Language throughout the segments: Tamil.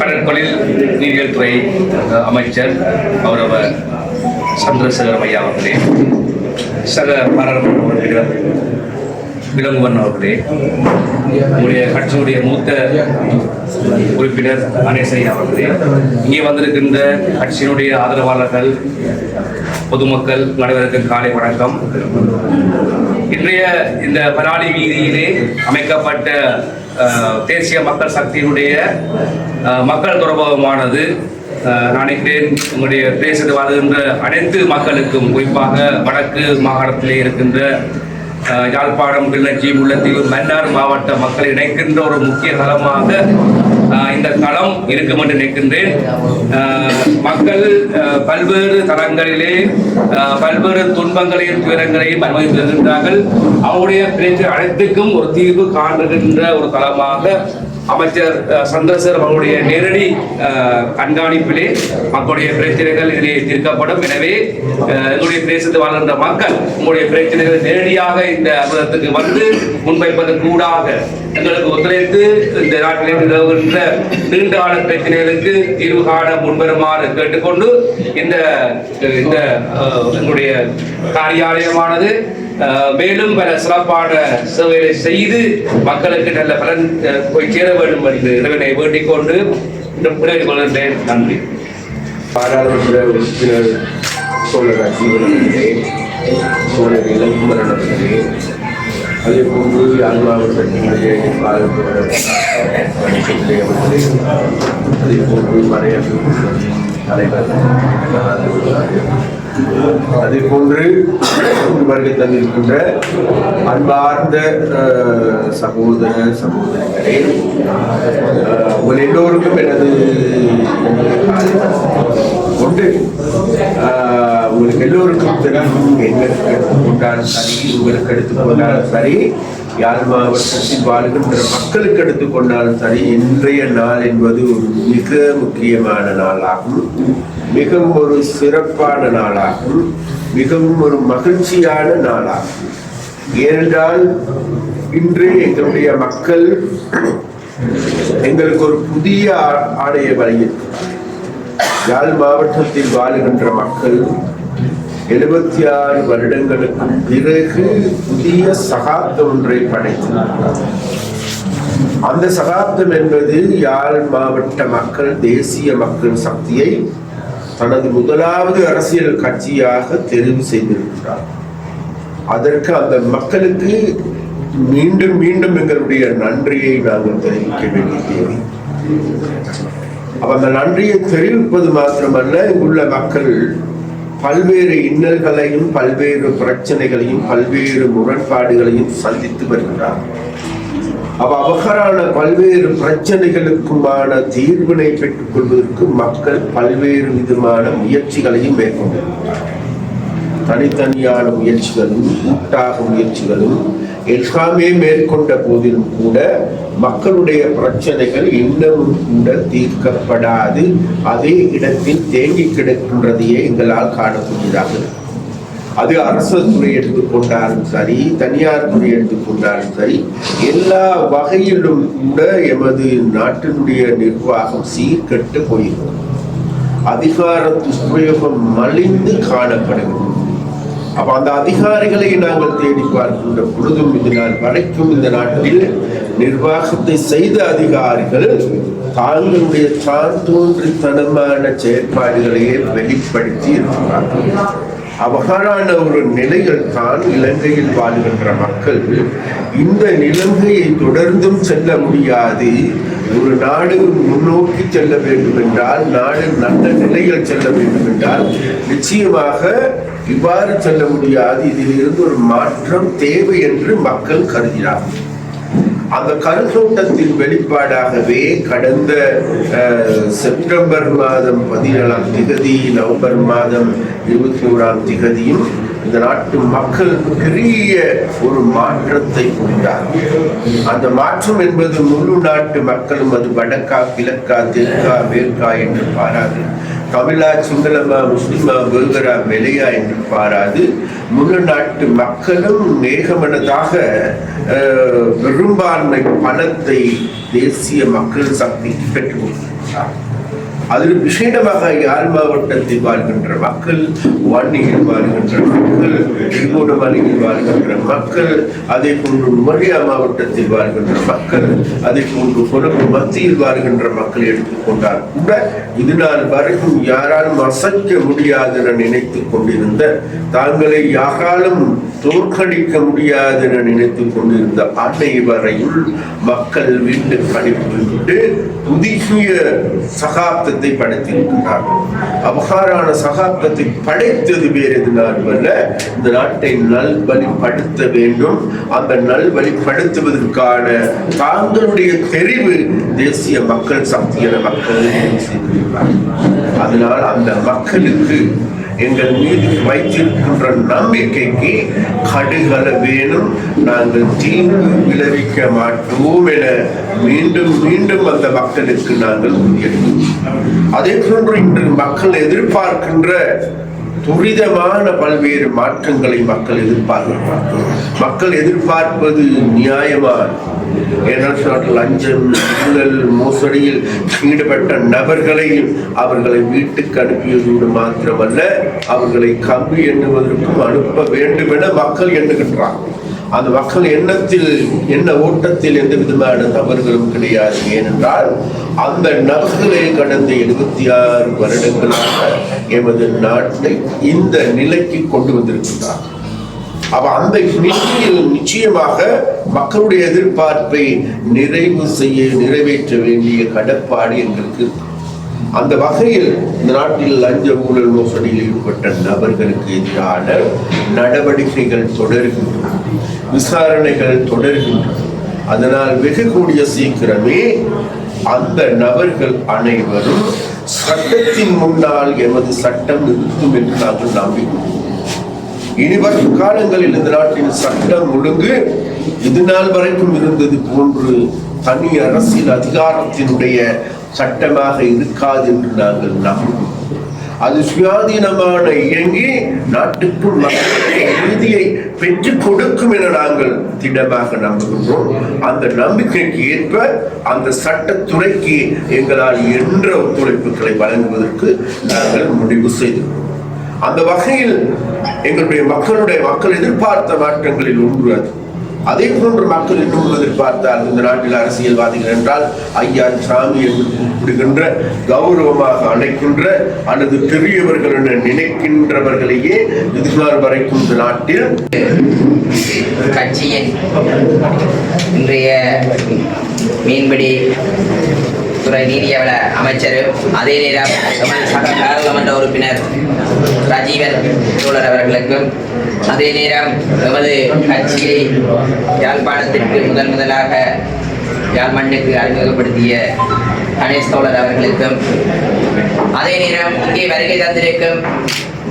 கடற்கொழில் நீரியல் துறை அமைச்சர் அவரவர் சந்திரசேகர் ஐயா அவர்களே சக பாராளுமன்ற உறுப்பினர் விலங்குவன் அவர்களே உங்களுடைய கட்சியுடைய மூத்த உறுப்பினர் கணேசை அவர்களே இங்கே வந்திருக்கின்ற கட்சியினுடைய ஆதரவாளர்கள் பொதுமக்கள் அனைவருக்கும் காலை வணக்கம். இன்றைய இந்த பராளி வீதியிலே அமைக்கப்பட்ட தேசிய மக்கள் சக்தியினுடைய மக்கள் தொடர்பகமானது நான் நினைக்கிறேன் உங்களுடைய தேசத்தில் வாழ்கின்ற அனைத்து மக்களுக்கும் குறிப்பாக வடக்கு மாகாணத்திலே இருக்கின்ற யாழ்ப்பாணம் கிள்ளச்சி முல்லைத்தீவு மன்னார் மாவட்ட மக்களை இணைக்கின்ற ஒரு முக்கிய தளமாக இந்த களம் இருக்கும் என்று நினைக்கின்றேன் மக்கள் அஹ், பல்வேறு தளங்களிலே அஹ், பல்வேறு துன்பங்களையும் துயரங்களையும் அனுபவித்து வருகின்றார்கள் அவருடைய பிரச்சனை அனைத்துக்கும் ஒரு தீர்வு காண்கின்ற ஒரு தளமாக அமைச்சர் அஹ், சந்திரசேகர் அவருடைய நேரடி கண்காணிப்பிலே மக்களுடைய பிரச்சனைகள் இதிலே தீர்க்கப்படும். எனவே எங்களுடைய பிரதேசத்தில் வாழ்கின்ற மக்கள் உங்களுடைய பிரச்சனைகள் நேரடியாக இந்த அலுவலகத்துக்கு வந்து முன்வைப்பது கூடாக எங்களுக்கு ஒத்துழைத்து இந்த நாட்டிலே நிலவுகின்ற நீண்ட கால பிரச்சனைகளுக்கு தீர்வு காண முன்வருமாறு கேட்டுக்கொண்டு இந்த இந்த எங்களுடைய காரியாலயமானது மேலும் பல சிறப்பான சேவைகளை செய்து மக்களுக்கு நல்ல பலன் போய் சேர வேண்டும் என்று இறைவனை வேண்டிக் கொண்டு விடைபெற்றுக் கொள்கின்றேன். நன்றி. பாராளுமன்ற உறுப்பினர் சோழர் ஜீவனே சோழர் இளங்குமரன் அவர்களே அதே போன்று யாழ் அதே போன்று மறைய தலைவர். அதே போன்று வருகை தந்திருக்கின்ற அன்பார்ந்த சகோதர சகோதரிகளே உங்கள் எல்லோருக்கும் எனது காலை உண்டு உங்களுக்கு எல்லோருக்கும் தெரியும் எங்களுக்கு எடுத்துக்கொண்டாலும் சரி உங்களுக்கு எடுத்துக்கொண்டாலும் சரி. யாழ் மாவட்டத்தில் வாழ்கின்ற மக்களுக்கு எடுத்துக்கொண்டாலும் சரி இன்றைய நாள் என்பது ஒரு மிக முக்கியமான நாளாகும் மிகவும் ஒரு சிறப்பான நாளாகும் மிகவும் ஒரு மகிழ்ச்சியான நாளாகும் ஏனென்றால் இன்று எங்களுடைய மக்கள் எங்களுக்கு ஒரு புதிய ஆ- ஆடையை வழங்கியிருக்கிறார் யாழ் மாவட்டத்தில் வாழுகின்ற மக்கள் எழுபத்தி ஆறு வருடங்களுக்கு பிறகு புதிய சகாப்தம் ஒன்றை படைத்தனர். அந்த சகாப்தம் என்பது யாழ் மாவட்ட மக்கள் தேசிய மக்கள் சக்தியை தனது முதலாவது அரசியல் கட்சியாக தெரிவு செய்திருக்கிறார். அதற்கு அந்த மக்களுக்கு மீண்டும் மீண்டும் எங்களுடைய நன்றியை நாங்கள் தெரிவிக்க வேண்டிய தேவை அந்த நன்றியை தெரிவிப்பது மாத்திரமல்ல இங்குள்ள மக்கள் பல்வேறு இன்னல்களையும் பல்வேறு பிரச்சனைகளையும் பல்வேறு முரண்பாடுகளையும் சந்தித்து வருகிறார். அவ அவகரான பல்வேறு பிரச்சனைகளுக்குமான தீர்வினை பெற்றுக் கொள்வதற்கு மக்கள் பல்வேறு விதமான முயற்சிகளையும் மேற்கொண்டிருக்கிறார். தனித்தனியான முயற்சிகளும் கூட்டாக முயற்சிகளும் எல்லாமே மேற்கொண்ட போதிலும் கூட மக்களுடைய பிரச்சனைகள் இன்னமும் கூட தீர்க்கப்படாது. அதே இடத்தில் தேங்கி கிடக்கின்றதையே எங்களால் காணக்கூடியதாக அது அரசு துறை எடுத்துக்கொண்டாலும் சரி தனியார் துறை எடுத்துக்கொண்டாலும் சரி எல்லா வகையிலும் கூட எமது நாட்டினுடைய நிர்வாகம் சீர்கெட்டு போயிருக்கிறது. அதிகார துஷ்பிரயோகம் மலிந்து காணப்படுகிறது. அப்ப அந்த அதிகாரிகளை நாங்கள் தேடி பார்க்கின்ற பொழுதும் இந்த நாள் வரைக்கும் இந்த நாட்டில் நிர்வாகத்தை செய்த அதிகாரிகள் தாங்களுடைய தான் தோன்றித்தனமான செயற்பாடுகளையே வெளிப்படுத்தி இருக்கிறார்கள். அவ்வாறான ஒரு நிலையில் தான் இலங்கையில் வாழ்கின்ற மக்கள் இந்த நிலைமையை தொடர்ந்தும் செல்ல முடியாது. ஒரு நாடு முன்னோக்கி செல்ல வேண்டும் என்றால் நாடு நல்ல நிலையில் செல்ல வேண்டும் என்றால் நிச்சயமாக இவ்வாறு செல்ல முடியாது. இதில் இருந்து ஒரு மாற்றம் தேவை என்று மக்கள் கருதினார். அந்த கருத்தோட்டத்தின் வெளிப்பாடாகவே கடந்த செப்டம்பர் மாதம் பதினேழாம் திகதி நவம்பர் மாதம் இருபத்தி ஓராம் திகதியும் இந்த நாட்டு மக்கள் பெரிய ஒரு மாற்றத்தை புரிந்தார் அந்த மாற்றம் என்பது முழு நாட்டு மக்களும் அது வடக்கா கிழக்கா தெற்கா மேற்கா என்று பாராது. தமிழா சிங்களமா முஸ்லிமா வேகரா வெளியா என்று பாராது. முழு நாட்டு மக்களும் ஏகமனதாக அஹ், பெரும்பான்மை பணத்தை தேசிய மக்கள் சக்தி பெற்றுக் கொண்டிருக்கிறார் அதில் விசேடமாக யாழ் மாவட்டத்தில் வாழ்கின்ற மக்கள் வன்னியில் வாழ்கின்ற மக்கள் திருகோணமலையில் வாழ்கின்ற மக்கள் அதே போன்று உமரியா மாவட்டத்தில் வாழ்கின்ற மக்கள் அதே போன்று கொழும்பு மத்தியில் வாழ்கின்ற மக்கள் எடுத்துக்கொண்டால் கூட இது நாள் வரைக்கும் யாராலும் அசைக்க முடியாது என நினைத்துக் கொண்டிருந்த தாங்களை யாராலும் தோற்கடிக்க முடியாது என நினைத்துக் கொண்டிருந்த அன்னை வரையுள் மக்கள் வீட்டு கணிப்பு உதிக்கிய சகாப்தத்தை படைத்திருக்கிறார்கள் அபகாரான சகாப்தத்தை படைத்தது வேறு எதுனாலுமல்ல இந்த நாட்டை நல்வழிப்படுத்த வேண்டும். அந்த நல்வழிப்படுத்துவதற்கான தாங்களுடைய தெரிவு தேசிய மக்கள் சக்தியான மக்கள் அதனால் அந்த மக்களுக்கு எங்கள் மீது வைத்திருக்கின்ற நம்பிக்கைக்கு கடுகள வேணும். நாங்கள் தீங்கு விளைவிக்க மாட்டோம் என மீண்டும் மீண்டும் அந்த மக்களுக்கு நாங்கள் அதே போன்று இன்று மக்கள் எதிர்பார்க்கின்ற துரிதமான பல்வேறு மாற்றங்களை மக்கள் எதிர்பார்க்கிறார்கள் மக்கள் எதிர்பார்ப்பது நியாயமான ஏனென்றால் லஞ்சம் ஊழல் மோசடியில் ஈடுபட்ட நபர்களை அவர்களை வீட்டுக்கு அனுப்பியதோடு மாத்திரமல்ல அவர்களை கம்பி எண்ணுவதற்கும் அனுப்ப வேண்டும் என மக்கள் எண்ணுகின்றார்கள். அந்த மக்கள் எண்ணத்தில் என்ன ஓட்டத்தில் எந்த விதமான தவறுகளும் கிடையாது. ஏனென்றால் அந்த நபர்களே கடந்த எழுபத்தி ஆறு வருடங்களாக எமது நாட்டை இந்த நிலைக்கு கொண்டு வந்திருக்கின்றார். அப்ப அந்த நிலையில் நிச்சயமாக மக்களுடைய எதிர்பார்ப்பை நிறைவு செய்ய நிறைவேற்ற வேண்டிய கடப்பாடு எங்களுக்கு அந்த வகையில் இந்த நாட்டில் லஞ்ச ஊழல் மோசடியில் ஈடுபட்ட நபர்களுக்கு எதிரான நடவடிக்கைகள் தொடர்கின்றன. விசாரணைகள் தொடர்கின்றன. அதனால் வெகு கூடிய சீக்கிரமே அந்த நபர்கள் அனைவரும் சட்டத்தின் முன்னால் எமது சட்டம் நிறுத்தும் என்று நாங்கள் நம்பிக்கிறோம் இனி வரும் காலங்களில் இந்த நாட்டின் சட்டம் ஒழுங்கு இது நாள் வரைக்கும் இருந்தது போன்று தனி அரசியல் அதிகாரத்தினுடைய சட்டமாக இருக்காது என்று நாங்கள் நம்புகிறோம். அது சுயாதீனமான இயங்கி நாட்டுக்குள் மக்களுடைய நீதியை பெற்றுக் கொடுக்கும் என நாங்கள் திடமாக நம்புகின்றோம். அந்த நம்பிக்கைக்கு ஏற்ப அந்த சட்டத்துறைக்கு எங்களால் என்ற ஒத்துழைப்புகளை வழங்குவதற்கு நாங்கள் முடிவு செய்தோம் அந்த வகையில் எங்களுடைய மக்களுடைய மக்கள் எதிர்பார்த்த மாற்றங்களில் ஒன்று அது. அதே போன்று மக்கள் என்ன உள்ளதை பார்த்தால் இந்த நாட்டில் அரசியல்வாதிகள் என்றால் ஐயா சாமி என்று கூப்பிடுகின்ற கௌரவமாக அழைக்கின்ற அல்லது பெரியவர்கள் என நினைக்கின்றவர்களையே இதுநாள் வரைக்கும் இந்த நாட்டில். கட்சியின் இன்றைய மீன்பிடி துறை நீதியவள அமைச்சர் அதே நேரம் எமது சக பாராளுமன்ற உறுப்பினர் ராஜீவன் தோழர் அவர்களுக்கும் அதே நேரம் எமது கட்சியை யாழ்ப்பாணத்திற்கு முதன் முதலாக யாழ் மண்ணுக்கு அறிமுகப்படுத்திய கணேஷ் தோழர் அவர்களுக்கும் அதே நேரம் இங்கே வருகை தந்திருக்கும்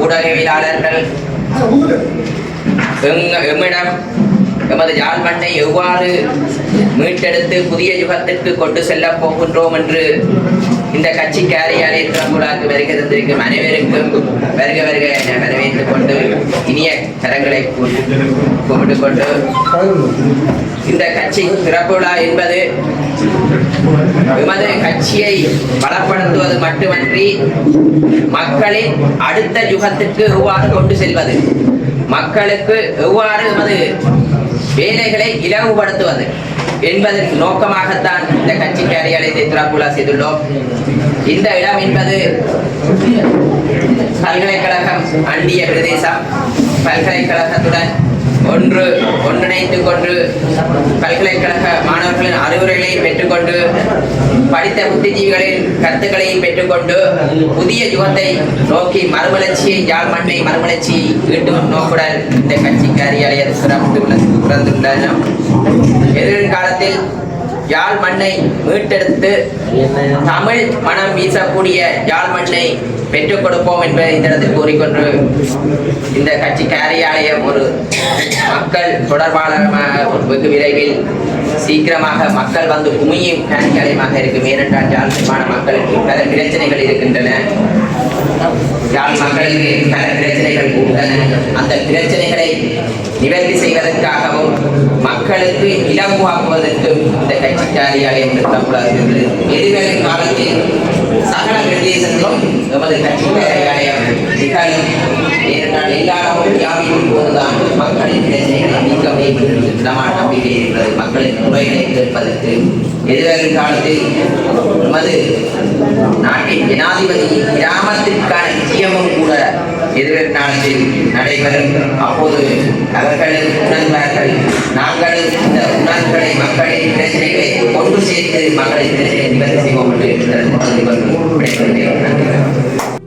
ஊடகவியலாளர்கள் எம்மிடம் எமது யாழ் மண்ணை எவ்வாறு மீட்டெடுத்து புதிய யுகத்திற்கு கொண்டு செல்லப் போகின்றோம் என்று இந்த கட்சி காரியாலய திறமுலாக்கு வருகை தந்திருக்கும் அனைவருக்கும் வருக வருக என வரவேற்றுக் கொண்டு இனிய கரங்களை கூப்பிட்டு கொண்டு இந்த கட்சி திறப்பு விழா என்பது எமது கட்சியை பலப்படுத்துவது மட்டுமன்றி மக்களின் அடுத்த யுகத்திற்கு எவ்வாறு கொண்டு செல்வது? மக்களுக்கு எவ்வாறு எமது வேலைகளை இலகுபடுத்துவது? என்பதற்கு நோக்கமாகத்தான் இந்த கட்சி காரியாலயத்தை திறப்புலா செய்துள்ளோம். இந்த இடம் என்பது பல்கலைக்கழகம் அண்டிய பிரதேசம் பல்கலைக்கழகத்துடன் ஒன்று ஒன்றிணைந்து கொண்டு பல்கலைக்கழக மாணவர்களின் அறிவுரைகளை பெற்றுக்கொண்டு படித்த புத்திஜீவிகளின் கருத்துக்களையும் பெற்றுக்கொண்டு புதிய யுகத்தை நோக்கி மறுமலர்ச்சியை யாழ் மண்ணை மறுமலர்ச்சி ஈட்டும் நோக்குடன் இந்த கட்சி காரியாலயம் சிறந்துள்ள சிறந்துள்ளன எதிர்காலத்தில் யாழ் மண்ணை மீட்டெடுத்து தமிழ் மனம் வீசக்கூடிய யாழ் மண்ணை பெற்றுக் கொடுப்போம் என்பதை இந்த இடத்தில் கூறிக்கொண்டு இந்த கட்சி காரியாலயம் ஒரு மக்கள் தொடர்பாளரமாக வெகு விரைவில் சீக்கிரமாக மக்கள் வந்து குமியும் காரியாலயமாக இருக்கும். ஏனென்றால் யாழ்ப்பாண மக்களுக்கு பல பிரச்சனைகள் இருக்கின்றன. யாழ் மக்களுக்கு பல பிரச்சனைகள் உள்ளன. அந்த பிரச்சனைகளை நிவர்த்தி செய்வதற்காகவும் மக்களுக்கு இலகுவாக்குவதற்கும் இந்த கட்சி காரியாலயம் என்று எதிர்வரும் காலத்தில் சகல பிரதேசங்களும் எமது கட்சி காரியாலயம் நிகழும் ஏனென்றால் எல்லாரும் யாவையும் போதுதான் மக்களின் பிரச்சனைகளை நீக்க முடியும் என்று திடமான நம்பிக்கை இருக்கிறது மக்களின் முறைகளை கேட்பதற்கு எதிர்வரும் காலத்தில் நமது நாட்டின் ஜனாதிபதி கிராமத்திற்கான நிச்சயமும் கூட எதிர்வரும் நாட்டில் நடைபெறும். அப்போது அவர்கள் உணர்வார்கள் நாங்களும் இந்த உணர்வுகளை மக்களின் பிரச்சனைகளை கொண்டு சேர்த்து மக்களின் பிரச்சனைகளை நிவர்த்தி செய்வோம் என்று இந்த இடத்தில்